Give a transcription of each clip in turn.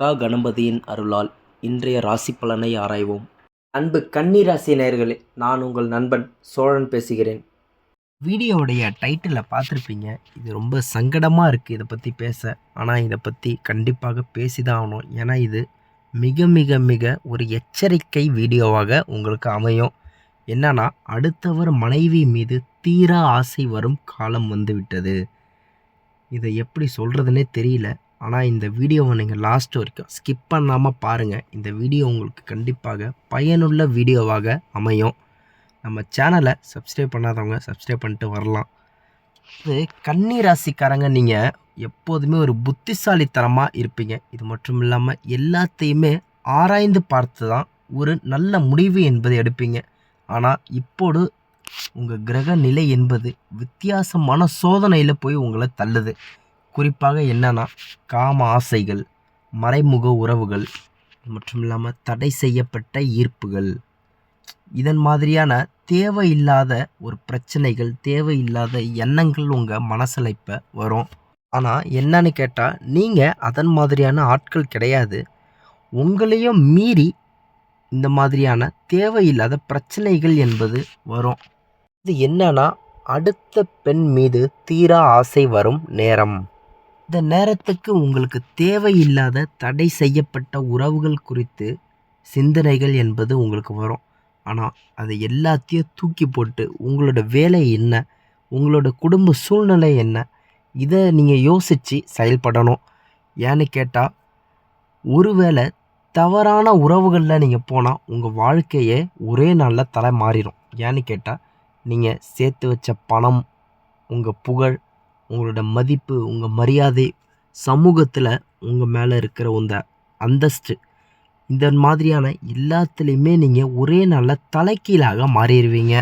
கா கணபதியின் அருளால் இன்றைய ராசி பலனை ஆராய்வோம். அன்பு கன்னி ராசி நான் உங்கள் நண்பன் சோழன் பேசுகிறேன். வீடியோவுடைய டைட்டிலை பார்த்துருப்பீங்க. இது ரொம்ப சங்கடமாக இருக்குது இதை பற்றி பேச. ஆனால் இதை பற்றி கண்டிப்பாக பேசி தான் ஆகணும். ஏன்னா இது மிக மிக மிக ஒரு எச்சரிக்கை வீடியோவாக உங்களுக்கு அமையும். என்னன்னா அடுத்தவர் மனைவி மீது தீரா ஆசை வரும் காலம் வந்துவிட்டது. இதை எப்படி சொல்கிறதுனே தெரியல. ஆனால் இந்த வீடியோவை நீங்கள் லாஸ்ட் வரைக்கும் ஸ்கிப் பண்ணாமல் பாருங்கள் இந்த வீடியோ உங்களுக்கு கண்டிப்பாக பயனுள்ள வீடியோவாக அமையும். நம்ம சேனலை சப்ஸ்கிரைப் பண்ணாதவங்க சப்ஸ்கிரைப் பண்ணிட்டு வரலாம். இது கன்னி ராசிக்காரங்க நீங்கள் எப்போதுமே ஒரு புத்திசாலித்தனமாக இருப்பீங்க. இது மட்டும் இல்லாமல் எல்லாத்தையுமே ஆராய்ந்து பார்த்து தான் ஒரு நல்ல முடிவு என்பதை எடுப்பீங்க. ஆனால் இப்போது உங்கள் கிரக நிலை என்பது வித்தியாசமான சோதனையில் போய் உங்களை தள்ளுது. குறிப்பாக என்னன்னா காம ஆசைகள் மறைமுக உறவுகள் மற்றும் இல்லாமல் தடை செய்யப்பட்ட ஈர்ப்புகள். இதன் மாதிரியான தேவையில்லாத ஒரு பிரச்சனைகள் தேவையில்லாத எண்ணங்கள் உங்கள் மனசில் இப்போ வரும். ஆனால் என்னன்னு கேட்டால் நீங்கள் அதன் மாதிரியான ஆட்கள் கிடையாது. உங்களையும் மீறி இந்த மாதிரியான தேவையில்லாத பிரச்சனைகள் என்பது வரும். இது என்னன்னா அடுத்த பெண் மீது தீரா ஆசை வரும் நேரம். இந்த நேரத்துக்கு உங்களுக்கு தேவையில்லாத தடை செய்யப்பட்ட உறவுகள் குறித்து சிந்தனைகள் என்பது உங்களுக்கு வரும். ஆனால் அதை எல்லாத்தையும் தூக்கி போட்டு உங்களோட வேலை என்ன? உங்களோட குடும்ப சூழ்நிலை என்ன? இதை நீங்கள் யோசித்து செயல்படணும். ஏன்னு கேட்டால் ஒருவேளை தவறான உறவுகளில் நீங்கள் போனால் உங்கள் வாழ்க்கையே ஒரே நாளில் தலை மாறிடும் ஏன்னு கேட்டால் நீங்கள் சேர்த்து வச்ச பணம் உங்கள் புகழ் உங்களோட மதிப்பு உங்கள் மரியாதை சமூகத்தில் உங்கள் மேலே இருக்கிற உந்த அந்தஸ்து. இந்த மாதிரியான எல்லாத்துலேயுமே நீங்கள் ஒரே நாளில் தலைக்கீழாக மாறிடுவீங்க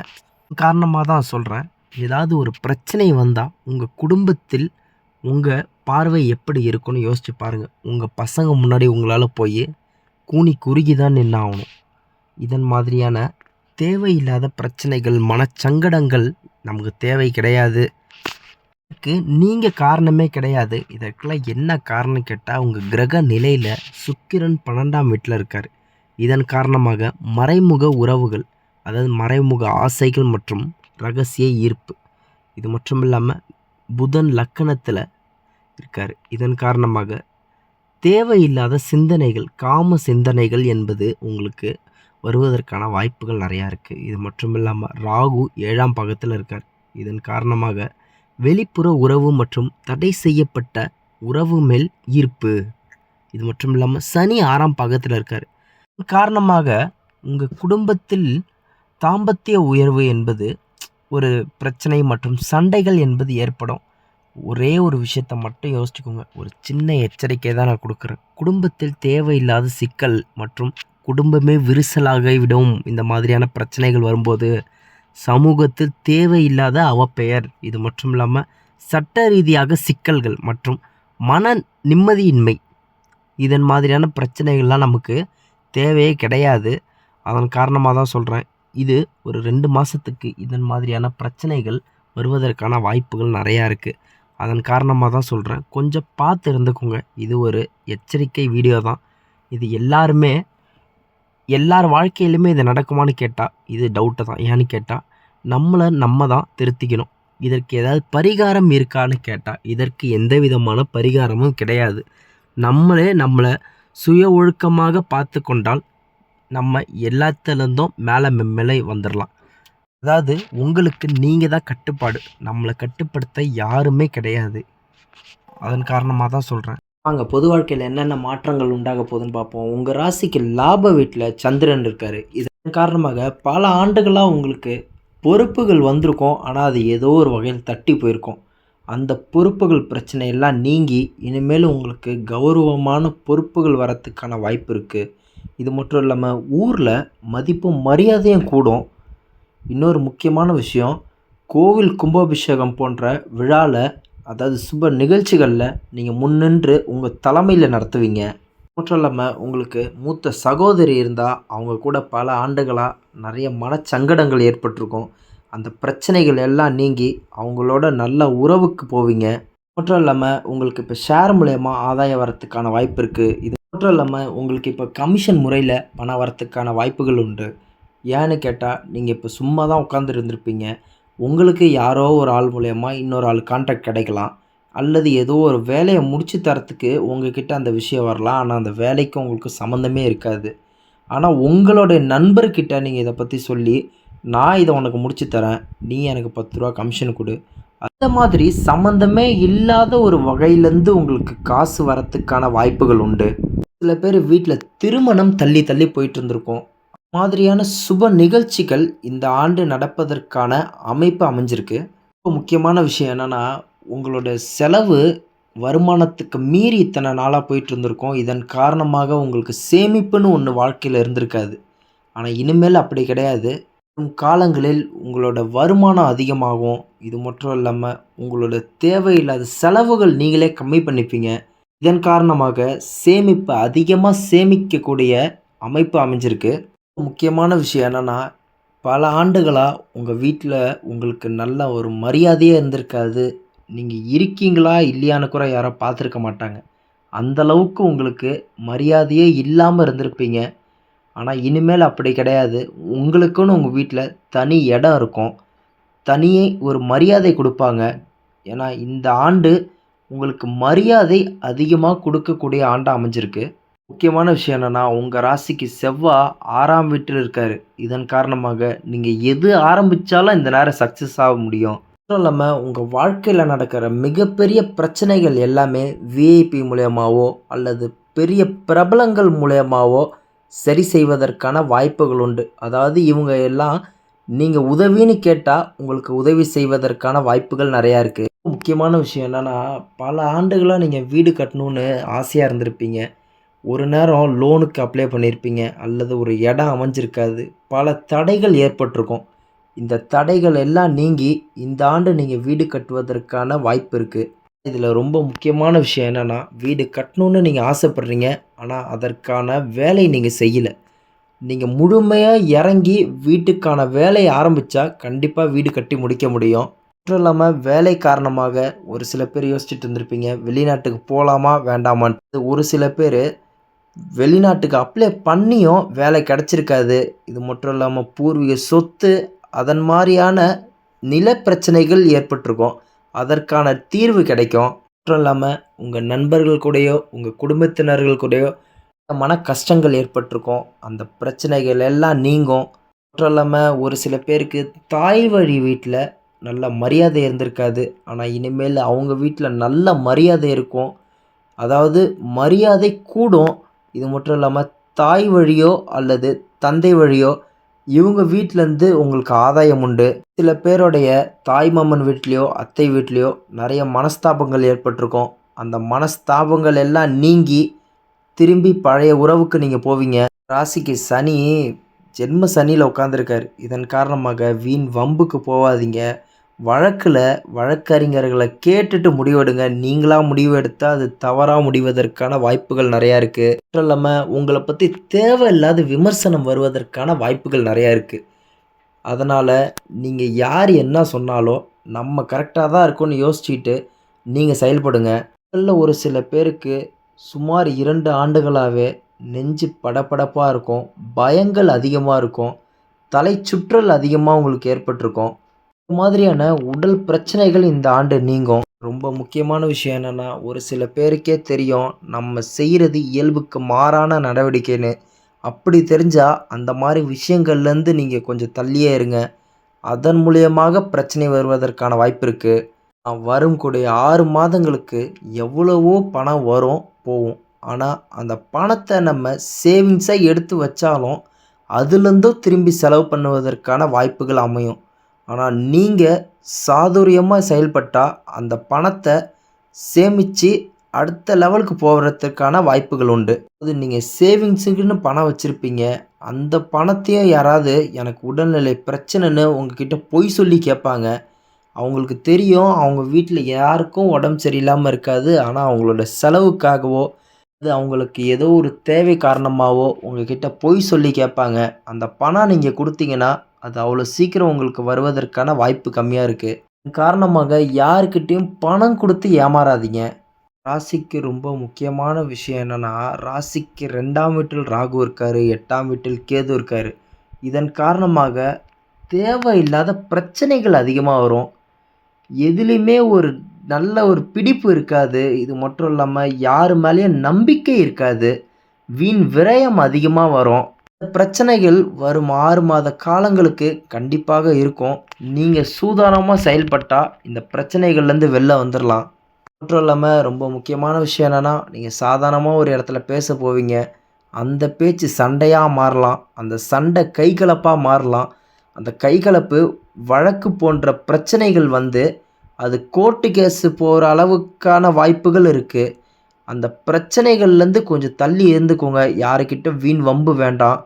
காரணமாக தான் சொல்கிறேன் ஏதாவது ஒரு பிரச்சனை வந்தால் உங்கள் குடும்பத்தில் உங்கள் பார்வை எப்படி இருக்குன்னு யோசிச்சு பாருங்கள் உங்கள் பசங்க முன்னாடி உங்களால் போய் கூனி குறுகி தான் நின்னாகணும் இதன் மாதிரியான தேவையில்லாத பிரச்சனைகள் மனச்சங்கடங்கள் நமக்கு தேவை கிடையாது. இதற்கு நீங்கள் காரணமே கிடையாது. இதற்கெல்லாம் என்ன காரணம் கேட்டால் உங்கள் கிரக நிலையில் சுக்கிரன் பன்னெண்டாம் வீட்டில் இருக்கார். இதன் காரணமாக மறைமுக உறவுகள் அதாவது மறைமுக ஆசைகள் மற்றும் ரகசிய ஈர்ப்பு இது மட்டும் இல்லாமல் புதன் லக்கணத்தில் இருக்கார். இதன் காரணமாக தேவையில்லாத சிந்தனைகள் காம சிந்தனைகள் என்பது உங்களுக்கு வருவதற்கான வாய்ப்புகள் நிறையா இருக்குது இது மட்டும் இல்லாமல் ராகு ஏழாம் பாகத்தில் இருக்கார். இதன் காரணமாக வெளிப்புற உறவு மற்றும் தடை செய்யப்பட்ட உறவு மேல் ஈர்ப்பு. இது மட்டும் இல்லாமல் சனி ஆறாம் பாகத்தில் இருக்கார். காரணமாக உங்கள் குடும்பத்தில் தாம்பத்திய உயர்வு என்பது ஒரு பிரச்சனை மற்றும் சண்டைகள் என்பது ஏற்படும். ஒரே ஒரு விஷயத்த மட்டும் யோசிச்சுக்கோங்க. ஒரு சின்ன எச்சரிக்கை தான் நான் கொடுக்குறேன். குடும்பத்தில் தேவையில்லாத சிக்கல் மற்றும் குடும்பமே விரிசலாகிவிடும். இந்த மாதிரியான பிரச்சனைகள் வரும்போது சமூகத்தில் தேவையில்லாத அவப்பெயர். இது மட்டும் இல்லாமல் சட்ட ரீதியாக சிக்கல்கள் மற்றும் மன நிம்மதியின்மை. இதன் மாதிரியான பிரச்சனைகள்லாம் நமக்கு தேவையே கிடையாது. அதன் காரணமாக தான் சொல்கிறேன் இது ஒரு ரெண்டு மாதத்துக்கு இதன் மாதிரியான பிரச்சனைகள் வருவதற்கான வாய்ப்புகள் நிறையா இருக்குது அதன் காரணமாக தான் சொல்கிறேன் கொஞ்சம் பார்த்து இருந்துக்கோங்க. இது ஒரு எச்சரிக்கை வீடியோ தான். இது எல்லாருமே எல்லார் வாழ்க்கையிலுமே இது நடக்குமான்னு கேட்டால் இது டவுட்டு தான். ஏன்னு கேட்டால் நம்மளை நம்ம தான் திருத்திக்கணும். இதற்கு ஏதாவது பரிகாரம் இருக்கான்னு கேட்டால் இதற்கு எந்த விதமான பரிகாரமும் கிடையாது. நம்மளே நம்மளை சுய ஒழுக்கமாக பார்த்து கொண்டால் நம்ம எல்லாத்துலேருந்தும் மேலே மேலே வந்துடலாம் அதாவது உங்களுக்கு நீங்கள் தான் கட்டுப்பாடு. நம்மளை கட்டுப்படுத்த யாருமே கிடையாது. அதன் காரணமாக தான் சொல்கிறேன் வாங்க பொது வாழ்க்கையில் என்னென்ன மாற்றங்கள் உண்டாக போகுதுன்னு பார்ப்போம். உங்கள் ராசிக்கு லாப வீட்டில் சந்திரன் இருக்கார். இதன் காரணமாக பல ஆண்டுகளாக உங்களுக்கு பொறுப்புகள் வந்திருக்கும். ஆனால் அது ஏதோ ஒரு வகையில் தட்டி போயிருக்கும். அந்த பொறுப்புகள் பிரச்சனையெல்லாம் நீங்கி இனிமேல் உங்களுக்கு கௌரவமான பொறுப்புகள் வரத்துக்கான வாய்ப்பு இருக்குது இது மட்டும் இல்லாமல் ஊரில் மதிப்பும் மரியாதையும் கூடும். இன்னொரு முக்கியமான விஷயம் கோவில் கும்பாபிஷேகம் போன்ற விழாவில் அதாவது சுப நிகழ்ச்சிகளில் நீங்கள் முன்னின்று உங்கள் தலைமையில் நடத்துவீங்க. மட்டும் இல்லாமல் உங்களுக்கு மூத்த சகோதரி இருந்தால் அவங்க கூட பல ஆண்டுகளாக நிறைய மனச்சங்கடங்கள் ஏற்பட்டிருக்கும். அந்த பிரச்சனைகள் எல்லாம் நீங்கி அவங்களோட நல்ல உறவுக்கு போவீங்க. மட்டும் இல்லாமல் உங்களுக்கு இப்போ ஷேர் மூலயமா ஆதாயம் வரத்துக்கான வாய்ப்பு இருக்குது இது மட்டும் இல்லாமல் உங்களுக்கு இப்போ கமிஷன் முறையில் பணம் வரத்துக்கான வாய்ப்புகள் உண்டு. ஏன்னு கேட்டால் நீங்கள் இப்போ சும்மா தான் உட்காந்துருந்துருப்பீங்க உங்களுக்கு யாரோ ஒரு ஆள் மூலயமா இன்னொரு ஆள் கான்டாக்ட் கிடைக்கலாம். அல்லது ஏதோ ஒரு வேலையை முடித்து தரத்துக்கு உங்ககிட்ட அந்த விஷயம் வரலாம். ஆனால் அந்த வேலைக்கு உங்களுக்கு சம்மந்தமே இருக்காது. ஆனால் உங்களுடைய நண்பர்கிட்ட நீங்கள் இதை பற்றி சொல்லி நான் இதை உனக்கு முடிச்சு தரேன். நீ எனக்கு பத்து ரூபா கமிஷன் கொடு. அந்த மாதிரி சம்மந்தமே இல்லாத ஒரு வகையிலேருந்து உங்களுக்கு காசு வரத்துக்கான வாய்ப்புகள் உண்டு. சில பேர் வீட்டில் திருமணம் தள்ளி தள்ளி போயிட்டு இருந்திருக்கும். மாதிரியான சுப நிகழ்ச்சிகள் இந்த ஆண்டு நடப்பதற்கான அமைப்பு அமைஞ்சிருக்கு. ரொம்ப முக்கியமான விஷயம் என்னென்னா உங்களோட செலவு வருமானத்துக்கு மீறி இத்தனை நாளாக போயிட்டு இருந்திருக்கோம் இதன் காரணமாக உங்களுக்கு சேமிப்புன்னு ஒன்று வாழ்க்கையில் இருந்திருக்காது. ஆனால் இனிமேல் அப்படி கிடையாது. காலங்களில் உங்களோட வருமானம் அதிகமாகும். இது மட்டும் இல்லாமல் உங்களோட தேவையில்லாத செலவுகள் நீங்களே கம்மி பண்ணிப்பீங்க. இதன் காரணமாக சேமிப்பு அதிகமாக சேமிக்கக்கூடிய அமைப்பு அமைஞ்சிருக்கு. முக்கியமான விஷயம் என்னென்னா பல ஆண்டுகளாக உங்கள் வீட்டில் உங்களுக்கு நல்ல ஒரு மரியாதையே இருந்திருக்காது. நீங்கள் இருக்கீங்களா இல்லையான்னு கூட யாரும் பார்த்துருக்க மாட்டாங்க. அந்த அளவுக்கு உங்களுக்கு மரியாதையே இல்லாமல் இருந்திருப்பீங்க. ஆனால் இனிமேல் அப்படி கிடையாது. உங்களுக்குன்னு உங்கள் வீட்டில் தனி இடம் இருக்கும். தனியே ஒரு மரியாதை கொடுப்பாங்க. ஏன்னா இந்த ஆண்டு உங்களுக்கு மரியாதை அதிகமாக கொடுக்கக்கூடிய ஆண்டாக அமைஞ்சிருக்கு. முக்கியமான விஷயம் என்னென்னா உங்கள் ராசிக்கு செவ்வாய் ஆறாம் வீட்டில் இருக்கார். இதன் காரணமாக நீங்கள் எது ஆரம்பித்தாலும் இந்த நேரம் சக்ஸஸ் ஆக முடியும். மட்டும் இல்லாமல் உங்கள் வாழ்க்கையில் நடக்கிற மிகப்பெரிய பிரச்சனைகள் எல்லாமே விஐபி மூலியமாவோ அல்லது பெரிய பிரபலங்கள் மூலயமாவோ சரி செய்வதற்கான வாய்ப்புகள் உண்டு. அதாவது இவங்க எல்லாம் நீங்கள் உதவின்னு கேட்டால் உங்களுக்கு உதவி செய்வதற்கான வாய்ப்புகள் நிறையா இருக்குது முக்கியமான விஷயம் என்னென்னா பல ஆண்டுகளாக நீங்கள் வீடு கட்டணுன்னு ஆசையாக இருந்திருப்பீங்க. ஒரு நேரம் லோனுக்கு அப்ளை பண்ணியிருப்பீங்க அல்லது ஒரு இடம் அமைஞ்சிருக்காது. பல தடைகள் ஏற்பட்டிருக்கும். இந்த தடைகள் எல்லாம் நீங்கி இந்த ஆண்டு நீங்கள் வீடு கட்டுவதற்கான வாய்ப்பு இருக்குது இதில் ரொம்ப முக்கியமான விஷயம் என்னென்னா வீடு கட்டணுன்னு நீங்கள் ஆசைப்பட்றீங்க ஆனால் அதற்கான வேலை நீங்கள் செய்யலை. நீங்கள் முழுமையாக இறங்கி வீட்டுக்கான வேலையை ஆரம்பித்தா கண்டிப்பாக வீடு கட்டி முடிக்க முடியும். மட்டும் இல்லாமல் வேலை காரணமாக ஒரு சில பேர் யோசிச்சுட்டு இருந்திருப்பீங்க வெளிநாட்டுக்கு போகலாமா வேண்டாமான்ட்டு. ஒரு சில பேர் வெளிநாட்டுக்கு அப்ளை பண்ணியும் வேலை கிடச்சிருக்காது. இது மட்டும் இல்லாமல் பூர்வீக சொத்து அதன் மாதிரியான நில பிரச்சனைகள் ஏற்பட்டிருக்கும். அதற்கான தீர்வு கிடைக்கும். மட்டும் இல்லாமல் உங்கள் நண்பர்கள் கூடயோ உங்கள் குடும்பத்தினர்கள் கூடயோ மன கஷ்டங்கள் ஏற்பட்டிருக்கும். அந்த பிரச்சனைகள் எல்லாம் நீங்கும். மட்டும் இல்லாமல் ஒரு சில பேருக்கு தாய் வழி வீட்டில் நல்ல மரியாதை இருந்திருக்காது. ஆனால் இனிமேல் அவங்க வீட்டில் நல்ல மரியாதை இருக்கும். அதாவது மரியாதை கூடும். இது மட்டும் இல்லாமல் தாய் வழியோ அல்லது தந்தை வழியோ இவங்க வீட்டிலேருந்து உங்களுக்கு ஆதாயம் உண்டு. சில பேருடைய தாய் மாமன் வீட்லேயோ அத்தை வீட்லேயோ நிறைய மனஸ்தாபங்கள் ஏற்பட்டிருக்கும். அந்த மனஸ்தாபங்கள் எல்லாம் நீங்கி திரும்பி பழைய உறவுக்கு நீங்கள் போவீங்க. ராசிக்கு சனி ஜென்ம சனியில் உட்காந்துருக்காரு இதன் காரணமாக வீண் வம்புக்கு போகாதீங்க வழக்கில் வழக்கறிஞர்களை கேட்டுட்டு முடிவெடுங்க. நீங்களாக முடிவு எடுத்தால் அது தவறாக முடிவதற்கான வாய்ப்புகள் நிறையா இருக்குது மட்டும் இல்லாமல் உங்களை பற்றி தேவையில்லாத விமர்சனம் வருவதற்கான வாய்ப்புகள் நிறையா இருக்குது அதனால் நீங்கள் யார் என்ன சொன்னாலும் நம்ம கரெக்டாக தான் இருக்கும்னு யோசிச்சுட்டு நீங்கள் செயல்படுங்க. முதல்ல ஒரு சில பேருக்கு சுமார் இரண்டு ஆண்டுகளாகவே நெஞ்சு படபடப்பாக இருக்கும். பயங்கள் அதிகமாக இருக்கும். தலை சுற்றல் அதிகமாக உங்களுக்கு ஏற்பட்டிருக்கும். மாதிரியான உடல் பிரச்சனைகள் இந்த ஆண்டு நீங்கும். ரொம்ப முக்கியமான விஷயம் என்னென்னா ஒரு சில பேருக்கே தெரியும் நம்ம செய்கிறது இயல்புக்கு மாறான நடவடிக்கைன்னு. அப்படி தெரிஞ்சால் அந்த மாதிரி விஷயங்கள்லேருந்து நீங்கள் கொஞ்சம் தள்ளியே இருங்க. அதன் மூலியமாக பிரச்சனை வருவதற்கான வாய்ப்பு இருக்குது வரும் கூடிய ஆறு மாதங்களுக்கு எவ்வளவோ பணம் வரும் போகும். ஆனால் அந்த பணத்தை நம்ம சேவிங்ஸாக எடுத்து வச்சாலும் அதுலேருந்தும் திரும்பி செலவு பண்ணுவதற்கான வாய்ப்புகள் அமையும். ஆனால் நீங்கள் சாதுரியமாக செயல்பட்டால் அந்த பணத்தை சேமித்து அடுத்த லெவலுக்கு போகிறதுக்கான வாய்ப்புகள் உண்டு. அது நீங்கள் சேவிங்ஸுக்குன்னு பணம் வச்சுருப்பீங்க. அந்த பணத்தையும் யாராவது எனக்கு உடல்நிலை பிரச்சனைன்னு உங்ககிட்ட பொய் சொல்லி கேட்பாங்க. அவங்களுக்கு தெரியும். அவங்க வீட்டில் யாருக்கும் உடம்பு சரியில்லாமல் இருக்காது. ஆனால் அவங்களோட செலவுக்காகவோ அது அவங்களுக்கு ஏதோ ஒரு தேவை காரணமாகவோ உங்ககிட்ட பொய் சொல்லி கேட்பாங்க. அந்த பணம் நீங்கள் கொடுத்தீங்கன்னா அது அவ்வளோ சீக்கிரம் உங்களுக்கு வருவதற்கான வாய்ப்பு கம்மியாக இருக்குது காரணமாக யாருக்கிட்டேயும் பணம் கொடுத்து ஏமாறாதீங்க. ராசிக்கு ரொம்ப முக்கியமான விஷயம் என்னென்னா ராசிக்கு ரெண்டாம் வீட்டில் ராகு இருக்கார் எட்டாம் வீட்டில் கேது இருக்கார். இதன் காரணமாக தேவையில்லாத பிரச்சனைகள் அதிகமாக வரும். எதுலேயுமே ஒரு நல்ல ஒரு பிடிப்பு இருக்காது. இது மட்டும் இல்லாமல் யார் மேலேயும் நம்பிக்கை இருக்காது. வீண் விரயம் அதிகமாக வரும். பிரச்சனைகள் வரும் ஆறு மாத காலங்களுக்கு கண்டிப்பாக இருக்கும். நீங்கள் சூதானமாக செயல்பட்டால் இந்த பிரச்சனைகள்லேருந்து வெளில வந்துடலாம் மட்டும் இல்லாமல் ரொம்ப முக்கியமான விஷயம் என்னென்னா நீங்கள் சாதாரணமாக ஒரு இடத்துல பேச போவீங்க. அந்த பேச்சு சண்டையாக மாறலாம். அந்த சண்டை கைகலப்பாக மாறலாம். அந்த கைகலப்பு வழக்கு போன்ற பிரச்சனைகள் வந்து அது கோர்ட்டு கேஸு போகிற அளவுக்கான வாய்ப்புகள் இருக்குது அந்த பிரச்சனைகள்லேருந்து கொஞ்சம் தள்ளி இருந்துக்கோங்க. யாருக்கிட்ட வீண் வம்பு வேண்டாம்.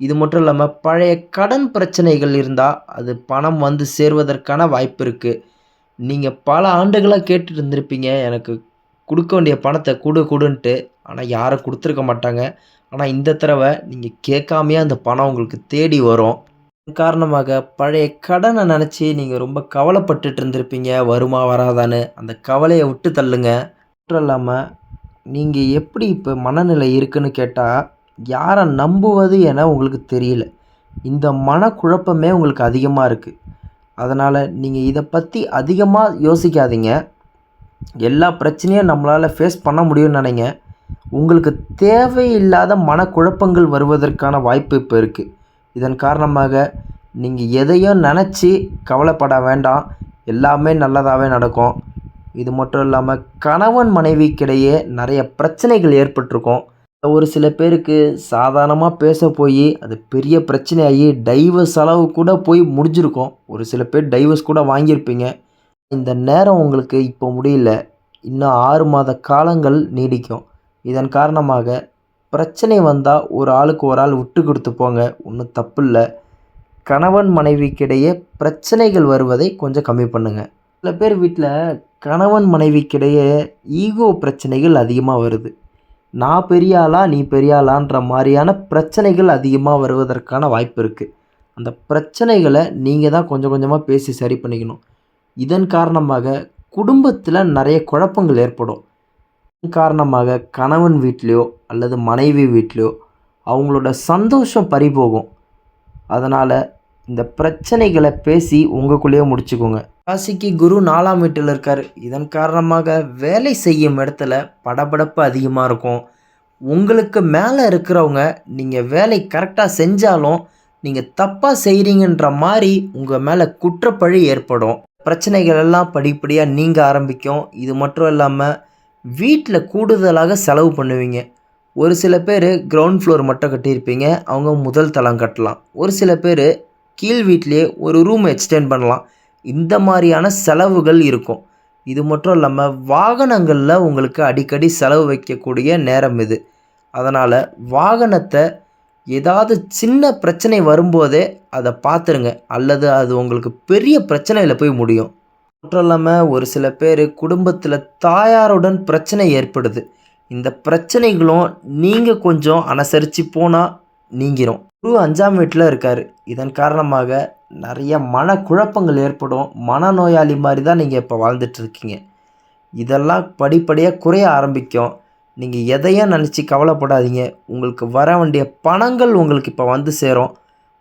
இது மட்டும் இல்லாமல் பழைய கடன் பிரச்சனைகள் இருந்தால் அது பணம் வந்து சேர்வதற்கான வாய்ப்பு இருக்குது நீங்கள் பல ஆண்டுகளாக கேட்டுட்டு இருந்திருப்பீங்க எனக்கு கொடுக்க வேண்டிய பணத்தை கொடு கொடுன்ட்டு. ஆனால் யாரும் கொடுத்துருக்க மாட்டாங்க. ஆனால் இந்த தடவை நீங்கள் கேட்காமையே அந்த பணம் உங்களுக்கு தேடி வரும். காரணமாக பழைய கடனை நினச்சி நீங்கள் ரொம்ப கவலைப்பட்டுட்டு இருந்திருப்பீங்க. வருமா வராதான்னு. அந்த கவலையை விட்டு தள்ளுங்க. மட்டும் இல்லாமல் நீங்கள் எப்படி இப்போ மனநிலை இருக்குன்னு கேட்டால் யாரை நம்புவது என உங்களுக்கு தெரியல. இந்த மனக்குழப்பமே உங்களுக்கு அதிகமாக இருக்குது அதனால் நீங்கள் இதை பற்றி அதிகமாக யோசிக்காதீங்க. எல்லா பிரச்சனையும் நம்மளால் ஃபேஸ் பண்ண முடியும்னு நினைங்க. உங்களுக்கு தேவையில்லாத மனக்குழப்பங்கள் வருவதற்கான வாய்ப்பு இப்போ இருக்குது இதன் காரணமாக நீங்கள் எதையும் நினச்சி கவலைப்பட வேண்டாம். எல்லாமே நல்லதாகவே நடக்கும். இது மட்டும் இல்லாமல் கணவன் மனைவிக்கிடையே நிறைய பிரச்சனைகள் ஏற்பட்டிருக்கும். ஒரு சில பேருக்கு சாதாரணமாக பேச போய் அது பெரிய பிரச்சனையாகி டைவர்ஸ் அளவு கூட போய் முடிஞ்சிருக்கும். ஒரு சில பேர் டைவர்ஸ் கூட வாங்கியிருப்பீங்க. இந்த நேரம் உங்களுக்கு இப்போ முடியல. இன்னும் ஆறு மாத காலங்கள் நீடிக்கும். இதன் காரணமாக பிரச்சனை வந்தால் ஒரு ஆளுக்கு ஒரு ஆள் விட்டு கொடுத்து போங்க. ஒன்றும் தப்பு இல்லை கணவன் மனைவிக்கிடையே பிரச்சனைகள் வருவதை கொஞ்சம் கம்மி பண்ணுங்கள் சில பேர் வீட்டில் கணவன் மனைவிக்கிடையே ஈகோ பிரச்சனைகள் அதிகமாக வருது. நான் பெரிய ஆளா நீ பெரிய ஆளான்ற மாதிரியான பிரச்சனைகள் அதிகமாக வருவதற்கான வாய்ப்பு இருக்குது அந்த பிரச்சனைகளை நீங்கள் தான் கொஞ்சம் கொஞ்சமாக பேசி சரி பண்ணிக்கணும். இதன் காரணமாக குடும்பத்தில் நிறைய குழப்பங்கள் ஏற்படும். இதன் காரணமாக கணவன் வீட்லேயோ அல்லது மனைவி வீட்லேயோ அவங்களோட சந்தோஷம் பறிபோகும். அதனால் இந்த பிரச்சனைகளை பேசி உங்களுக்குள்ளேயே முடிச்சுக்கோங்க. ராசிக்கு குரு நாலாம் வீட்டில் இருக்கார். இதன் காரணமாக வேலை செய்யும் இடத்துல படபடப்பு அதிகமாக இருக்கும். உங்களுக்கு மேலே இருக்கிறவங்க நீங்கள் வேலை கரெக்டாக செஞ்சாலும் நீங்கள் தப்பாக செய்கிறீங்கன்ற மாதிரி உங்கள் மேலே குற்றப்பழி ஏற்படும். பிரச்சனைகள் எல்லாம் படிப்படியாக நீங்கள் ஆரம்பிக்கும். இது மட்டும் இல்லாமல் வீட்டில் கூடுதலாக செலவு பண்ணுவீங்க. ஒரு சில பேர் கிரவுண்ட் ஃப்ளோர் மட்டும் கட்டியிருப்பீங்க. அவங்க முதல் தளம் கட்டலாம். ஒரு சில பேர் கீழ் வீட்லேயே ஒரு ரூம் எக்ஸ்டெண்ட் பண்ணலாம். இந்த மாதிரியான செலவுகள் இருக்கும். இது மட்டும் இல்லாமல் வாகனங்களில் உங்களுக்கு அடிக்கடி செலவு வைக்கக்கூடிய நேரம் இது. அதனால் வாகனத்தை ஏதாவது சின்ன பிரச்சனை வரும்போதே அதை பார்த்துருங்க அல்லது அது உங்களுக்கு பெரிய பிரச்சனையில் போய் முடியும். மட்டும் இல்லாமல் ஒரு சில பேர் குடும்பத்தில் தாயாருடன் பிரச்சனை ஏற்படுது. இந்த பிரச்சனைகளும் நீங்கள் கொஞ்சம் அனுசரித்து போனால் நீங்கிரும். குரு அஞ்சாம் வீட்டில் இருக்கார். இதன் காரணமாக நிறைய மனக்குழப்பங்கள் ஏற்படும். மனநோயாளி மாதிரி தான் நீங்கள் இப்போ வாழ்ந்துட்டு இருக்கீங்க இதெல்லாம் படிப்படியாக குறைய ஆரம்பிக்கும். நீங்கள் எதையும் நினச்சி கவலைப்படாதீங்க. உங்களுக்கு வர வேண்டிய பணங்கள் உங்களுக்கு இப்போ வந்து சேரும்.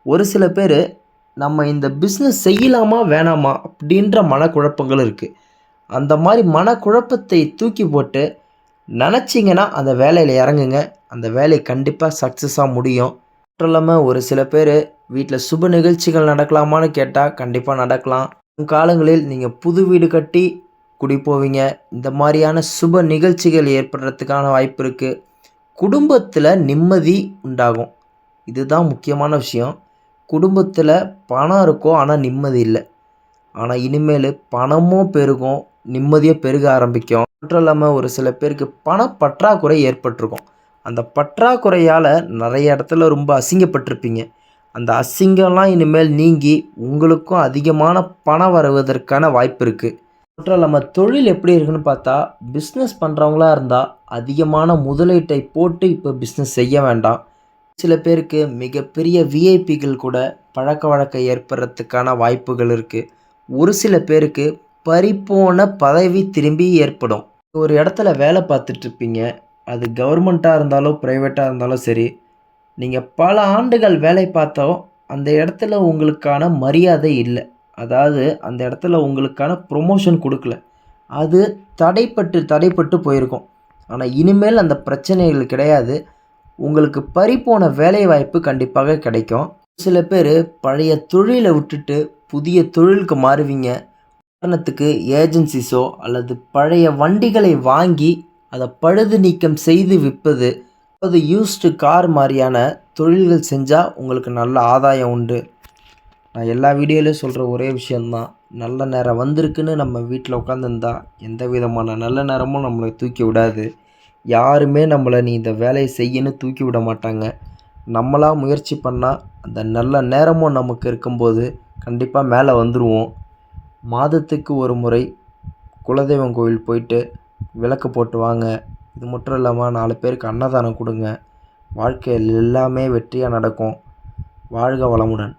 ஒரு சில பேர் நம்ம இந்த பிஸ்னஸ் செய்யலாமா வேணாமா? அப்படின்ற மனக்குழப்பங்கள் இருக்குது அந்த மாதிரி மனக்குழப்பத்தை தூக்கி போட்டு நினச்சிங்கன்னா அந்த வேலையில் இறங்குங்க. அந்த வேலை கண்டிப்பாக சக்ஸஸாக முடியும். மட்டும் இல்லாமல் ஒரு சில பேர் வீட்டில் சுப நிகழ்ச்சிகள் நடக்கலாமான்னு கேட்டால் கண்டிப்பாக நடக்கலாம். காலங்களில் நீங்கள் புது வீடு கட்டி குடி போவீங்க இந்த மாதிரியான சுப நிகழ்ச்சிகள் ஏற்படுறதுக்கான வாய்ப்பு இருக்குது குடும்பத்தில் நிம்மதி உண்டாகும். இதுதான் முக்கியமான விஷயம். குடும்பத்தில் பணம் இருக்கும் ஆனால் நிம்மதி இல்லை. ஆனால் இனிமேல் பணமும் பெருகும் நிம்மதியாக பெருக ஆரம்பிக்கும். மட்டும் இல்லாமல் ஒரு சில பேருக்கு பணப்பற்றாக்குறை ஏற்பட்டிருக்கும். அந்த பற்றாக்குறையால் நிறைய இடத்துல ரொம்ப அசிங்கப்பட்டிருப்பீங்க. அந்த அசிங்கம்லாம் இனிமேல் நீங்கி உங்களுக்கும் அதிகமான பணம் வருவதற்கான வாய்ப்பு இருக்குது மற்றும் நம்ம தொழில் எப்படி இருக்குன்னு பார்த்தா பிஸ்னஸ் பண்ணுறவங்களா இருந்தால் அதிகமான முதலீட்டை போட்டு இப்போ பிஸ்னஸ் செய்ய வேண்டாம். சில பேருக்கு மிகப்பெரிய விஐபிகள் கூட பழக்க வழக்கம் ஏற்படுறதுக்கான வாய்ப்புகள் இருக்குது ஒரு சில பேருக்கு பறிப்போன பதவி திரும்பி ஏற்படும். ஒரு இடத்துல வேலை பார்த்துட்ருப்பீங்க அது கவர்மெண்ட்டாக இருந்தாலும் ப்ரைவேட்டாக இருந்தாலும் சரி நீங்கள் பல ஆண்டுகள் வேலை பார்த்தோம் அந்த இடத்துல உங்களுக்கான மரியாதை இல்லை. அதாவது அந்த இடத்துல உங்களுக்கான ப்ரொமோஷன் கொடுக்கல. அது தடைப்பட்டு தடைப்பட்டு போயிருக்கும். ஆனால் இனிமேல் அந்த பிரச்சனைகள் கிடையாது. உங்களுக்கு பறிப்போன வேலைவாய்ப்பு கண்டிப்பாக கிடைக்கும். சில பேர் பழைய தொழிலை விட்டுட்டு புதிய தொழிலுக்கு மாறுவீங்க. உதாரணத்துக்கு ஏஜென்சிஸோ அல்லது பழைய வண்டிகளை வாங்கி அதை பழுது நீக்கம் செய்து விற்பது அது யூஸ்டு கார் மாதிரியான தொழில்கள் செஞ்சால் உங்களுக்கு நல்ல ஆதாயம் உண்டு. நான் எல்லா வீடியோலையும் சொல்கிற ஒரே விஷயந்தான் நல்ல நேரம் வந்திருக்குன்னு நம்ம வீட்டில் உட்காந்துருந்தா எந்த விதமான நல்ல நேரமும் நம்மளை தூக்கி விடாது. யாருமே நம்மளை நீ இந்த வேலையை செய்யன்னு தூக்கி விட மாட்டாங்க. நம்மளாக முயற்சி பண்ணால் அந்த நல்ல நேரமும் நமக்கு இருக்கும்போது கண்டிப்பாக மேலே வந்துடுவோம் மாதத்துக்கு ஒரு முறை குலதெய்வம் கோவில் போயிட்டு விளக்கு போட்டு வாங்க. இது மட்டும் இல்லாமல் நாலு பேருக்கு அன்னதானம் கொடுங்க. வாழ்க்கையில் எல்லாமே வெற்றியாக நடக்கும். வாழ்க வளமுடன்.